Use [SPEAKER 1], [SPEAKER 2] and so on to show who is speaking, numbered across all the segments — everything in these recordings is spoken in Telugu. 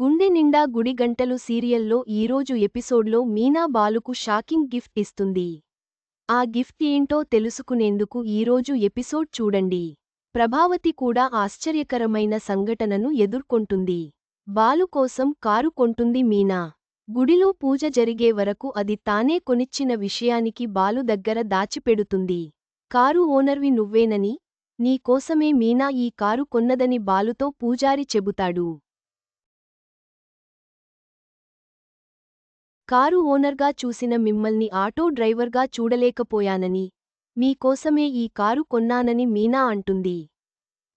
[SPEAKER 1] గుండె నిండా గుడి గంటలు సీరియల్లో ఈరోజు ఎపిసోడ్లో మీనా బాలుకు షాకింగ్ గిఫ్ట్ ఇస్తుంది. ఆ గిఫ్ట్ ఏంటో తెలుసుకునేందుకు ఈరోజు ఎపిసోడ్ చూడండి. ప్రభావతి కూడా ఆశ్చర్యకరమైన సంఘటనను ఎదుర్కొంటుంది. బాలు కోసం కారు కొంటుంది మీనా. గుడిలో పూజ జరిగే వరకు అది తానే కొనిచ్చిన విషయానికి బాలు దగ్గర దాచిపెడుతుంది. కారు ఓనర్వి నువ్వేనని? నీ కోసమే మీనా ఈ కారు కొన్నదని బాలుతో పూజారి చెబుతాడు. కారు ఓనర్గా చూసిన మిమ్మల్ని ఆటో డ్రైవర్గా చూడలేకపోయానని మీకోసమే ఈ కారు కొన్నానని మీనా అంటుంది.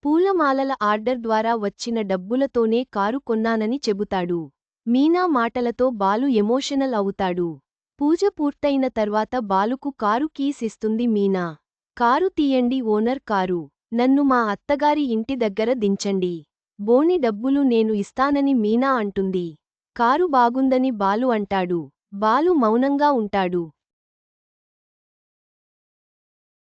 [SPEAKER 1] పూలమాలల ఆర్డర్ ద్వారా వచ్చిన డబ్బులతోనే కారు కొన్నానని చెబుతాడు. మీనా మాటలతో బాలు ఎమోషనల్ అవుతాడు. పూజ పూర్తయిన తర్వాత బాలుకు కారు కీస్ ఇస్తుంది మీనా. కారు తీయండి ఓనర్ కారు. నన్ను మా అత్తగారి ఇంటి దగ్గర దించండి. బోని డబ్బులు నేను ఇస్తానని మీనా అంటుంది. కారు బాగుందని బాలు అంటాడు. బాలు మౌనంగా ఉంటాడు.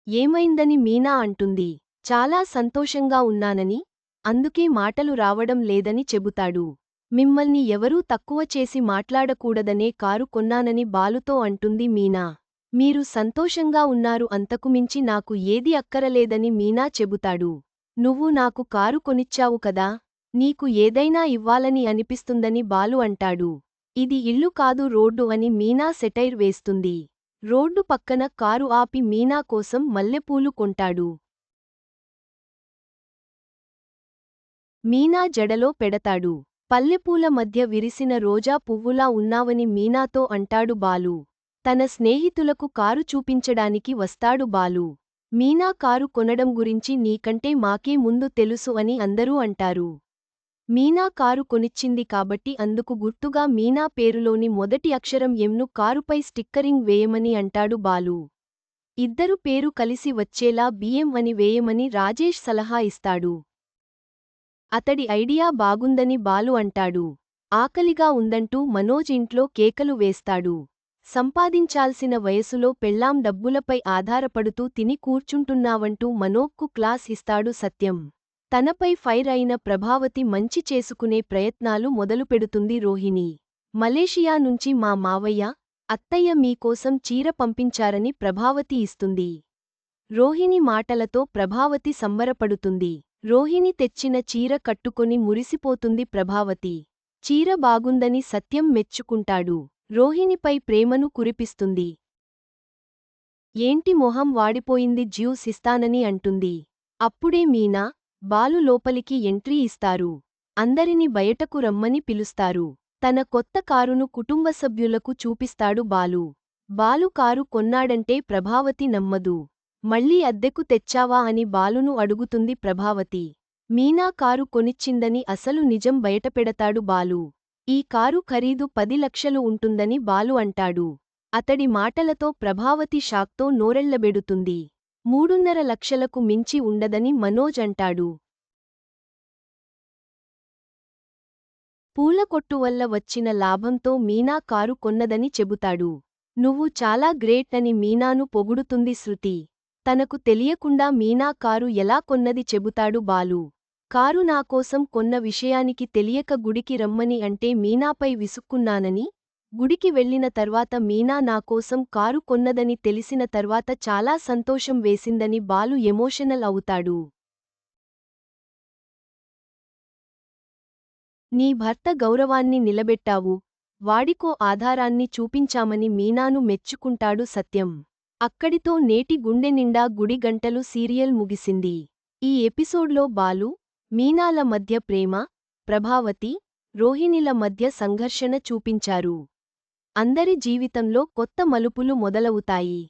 [SPEAKER 1] ఏమైందని మీనా అంటుంది. చాలా సంతోషంగా ఉన్నానని అందుకే మాటలు రావడం లేదని చెబుతాడు. మిమ్మల్ని ఎవరూ తక్కువ చేసి మాట్లాడకూడదనే కారు కొన్నానని బాలుతో అంటుంది మీనా. మీరు సంతోషంగా ఉన్నారు అంతకుమించి నాకు ఏది అక్కరలేదని మీనా చెబుతాడు. నువ్వు నాకు కారు కొనిచ్చావు కదా నీకు ఏదైనా ఇవ్వాలని అనిపిస్తుందని బాలు అంటాడు. ఇది ఇల్లు కాదు రోడ్డు అని మీనా సెటైర్ వేస్తుంది. రోడ్డు పక్కన కారు ఆపి మీనా కోసం మల్లెపూలు కొంటాడు. మీనా జడలో పెడతాడు. పల్లెపూల మధ్య విరిసిన రోజా పువ్వులా ఉన్నావని మీనాతో అంటాడు బాలు. తన స్నేహితులకు కారు చూపించడానికి వస్తాడు బాలు. మీనా కారు కొనడం గురించి నీకంటే మాకే ముందు తెలుసు అని అందరూ అంటారు. మీనా కారు కొనిచ్చింది కాబట్టి అందుకు గుర్తుగా మీనా పేరులోని మొదటి అక్షరం ఎంను కారుపై స్టిక్కరింగ్ వేయమని అంటాడు బాలు. ఇద్దరు పేరు కలిసి వచ్చేలా బిఎం అని వేయమని రాజేష్ సలహా ఇస్తాడు. అతడి ఐడియా బాగుందని బాలు అంటాడు. ఆకలిగా ఉందంటూ మనోజ్ ఇంట్లో కేకలు వేస్తాడు. సంపాదించాల్సిన వయసులో పెళ్ళాం డబ్బులపై ఆధారపడుతూ తిని కూర్చుంటున్నావంటూ మనోక్కు క్లాస్ ఇస్తాడు సత్యం. తనపై ఫైర్ అయిన ప్రభావతి మంచి చేసుకునే ప్రయత్నాలు మొదలుపెడుతుంది రోహిణి. మలేషియా నుంచి మా మావయ్య అత్తయ్య మీకోసం చీర పంపించారని ప్రభావతి ఇస్తుంది. రోహిణి మాటలతో ప్రభావతి సంబరపడుతుంది. రోహిణి తెచ్చిన చీర కట్టుకొని మురిసిపోతుంది ప్రభావతి. చీర బాగుందని సత్యం మెచ్చుకుంటాడు. రోహిణిపై ప్రేమను కురిపిస్తుంది. ఏంటి మొహం వాడిపోయింది జ్యూస్ ఇస్తానని అంటుంది. అప్పుడే మీనా బాలు లోపలికి ఎంట్రీ ఇస్తారు. అందరిని బయటకు రమ్మని పిలుస్తారు. తన కొత్త కారును కుటుంబ సభ్యులకు చూపిస్తాడు బాలు. బాలు కారు కొన్నాడంటే ప్రభావతి నమ్మదు. మళ్ళీ అద్దెకు తెచ్చావా అని బాలును అడుగుతుంది ప్రభావతి. మీనా కారు కొనిచ్చిందని అసలు నిజం బయటపెడతాడు బాలు. ఈ కారు ఖరీదు పది లక్షలు ఉంటుందని బాలు అంటాడు. అతడి మాటలతో ప్రభావతి షాక్తో నోరెళ్ళబెడుతుంది మూడున్నర లక్షలకు మించి ఉండదని మనోజ్ అంటాడు. పూలకొట్టు వల్ల వచ్చిన లాభంతో మీనా కారు కొన్నదని చెబుతాడు. నువ్వు చాలా గ్రేట్ అని మీనాను పొగుడుతుంది శృతి. తనకు తెలియకుండా మీనా కారు ఎలా కొన్నది చెబుతాడు బాలు. కారు నాకోసం కొన్న విషయానికి తెలియక గుడికి రమ్మని అంటే మీనాపై విసుక్కున్నానని గుడికి వెళ్ళిన తర్వాత మీనా నాకోసం కారు కొన్నదని తెలిసిన తర్వాత చాలా సంతోషం వేసిందని బాలు ఎమోషనల్ అవుతాడు. నీ భర్త గౌరవాన్ని నిలబెట్టావు. వాడికో ఆధారాన్ని చూపించామని మీనాను మెచ్చుకుంటాడు సత్యం. అక్కడితో నేటి గుండె నిండా గుడి గంటలు సీరియల్ ముగిసింది. ఈ ఎపిసోడ్లో బాలు మీనాల మధ్య ప్రేమ ప్రభావతి రోహిణిల మధ్య సంఘర్షణ చూపించారు. అందరి జీవితంలో కొత్త మలుపులు మొదలవుతాయి.